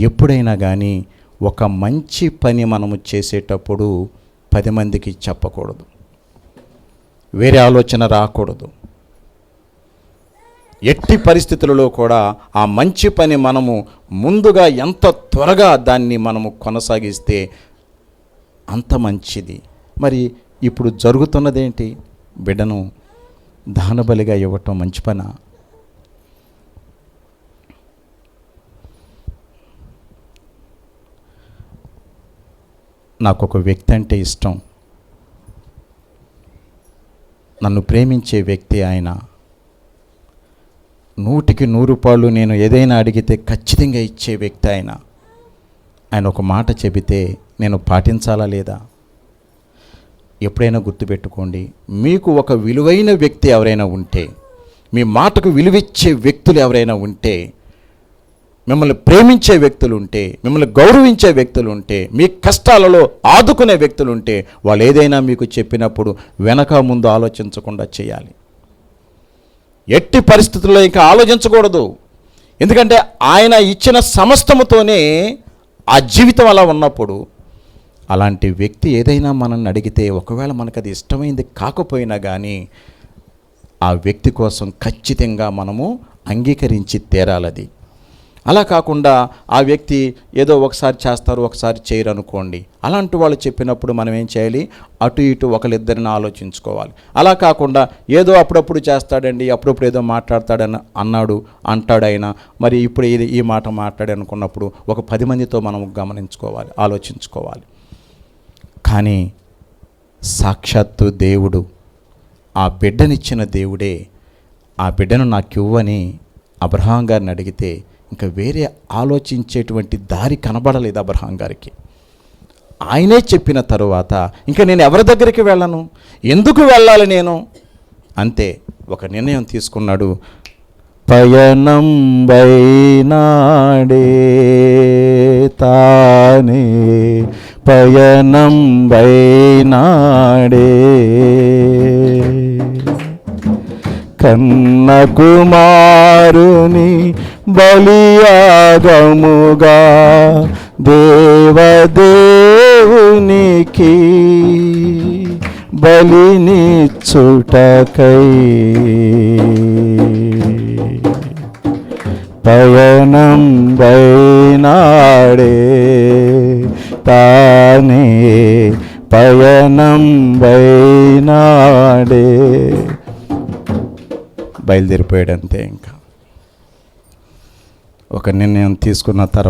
ఎప్పుడైనా కానీ ఒక మంచి పని మనము చేసేటప్పుడు పది మందికి చెప్పకూడదు. వేరే ఆలోచన రాకూడదు. ఎట్టి పరిస్థితులలో కూడా ఆ మంచి పని మనము ముందుగా ఎంత త్వరగా దాన్ని మనము కొనసాగిస్తే అంత మంచిది. మరి ఇప్పుడు జరుగుతున్నదేంటి? బిడ్డను దానబలిగా ఇవ్వటం మంచి పనా? నాకు ఒక వ్యక్తి అంటే ఇష్టం. నన్ను ప్రేమించే వ్యక్తి ఆయన. నూటికి నూరు రూపాయలు నేను ఏదైనా అడిగితే ఖచ్చితంగా ఇచ్చే వ్యక్తి ఆయన. ఆయన ఒక మాట చెబితే నేను పాటించాలా లేదా? ఎప్పుడైనా గుర్తుపెట్టుకోండి మీకు ఒక విలువైన వ్యక్తి ఎవరైనా ఉంటే మీ మాటకు విలువిచ్చే వ్యక్తులు ఎవరైనా ఉంటే మిమ్మల్ని ప్రేమించే వ్యక్తులు ఉంటే మిమ్మల్ని గౌరవించే వ్యక్తులు ఉంటే మీ కష్టాలలో ఆదుకునే వ్యక్తులు ఉంటే వాళ్ళు ఏదైనా మీకు చెప్పినప్పుడు వెనక ముందు ఆలోచించకుండా చేయాలి. ఎట్టి పరిస్థితుల్లో ఇంకా ఆలోచించకూడదు. ఎందుకంటే ఆయన ఇచ్చిన సమస్తముతోనే ఆ జీవితం అలా ఉన్నప్పుడు అలాంటి వ్యక్తి ఏదైనా మనల్ని అడిగితే ఒకవేళ మనకు అది ఇష్టమైంది కాకపోయినా కానీ ఆ వ్యక్తి కోసం ఖచ్చితంగా మనము అంగీకరించి తీరాలది. అలా కాకుండా ఆ వ్యక్తి ఏదో ఒకసారి చేస్తారు ఒకసారి చేయరు అనుకోండి. అలాంటి వాళ్ళు చెప్పినప్పుడు మనం ఏం చేయాలి? అటు ఇటు ఒకరిద్దరిని ఆలోచించుకోవాలి. అలా కాకుండా ఏదో అప్పుడప్పుడు చేస్తాడండి అప్పుడప్పుడు ఏదో మాట్లాడతాడని అన్నాడు అంటాడైనా మరి ఇప్పుడు ఇది ఈ మాట మాట్లాడి అనుకున్నప్పుడు ఒక పది మందితో మనం గమనించుకోవాలి ఆలోచించుకోవాలి. కానీ సాక్షాత్తు దేవుడు ఆ బిడ్డనిచ్చిన దేవుడే ఆ బిడ్డను నాకు ఇవ్వని అబ్రహాం గారిని అడిగితే ఇంకా వేరే ఆలోచించేటువంటి దారి కనబడలేదు అబ్రహాం గారికి. ఆయనే చెప్పిన తరువాత ఇంకా నేను ఎవరి దగ్గరికి వెళ్ళను? ఎందుకు వెళ్ళాలి నేను? అంతే ఒక నిర్ణయం తీసుకున్నాడు. పయనం బైనాడే తానే పయనం బైనాడే కన్న కుమారుని బలియాగముగా దేవదేవునికి బలిని చుటకై పయనం బైనాడే తానే పయనం బైనాడే బయలుదేరిపోయాడంతే ఇంకా. ఒక నిర్ణయం తీసుకున్న తర్వాత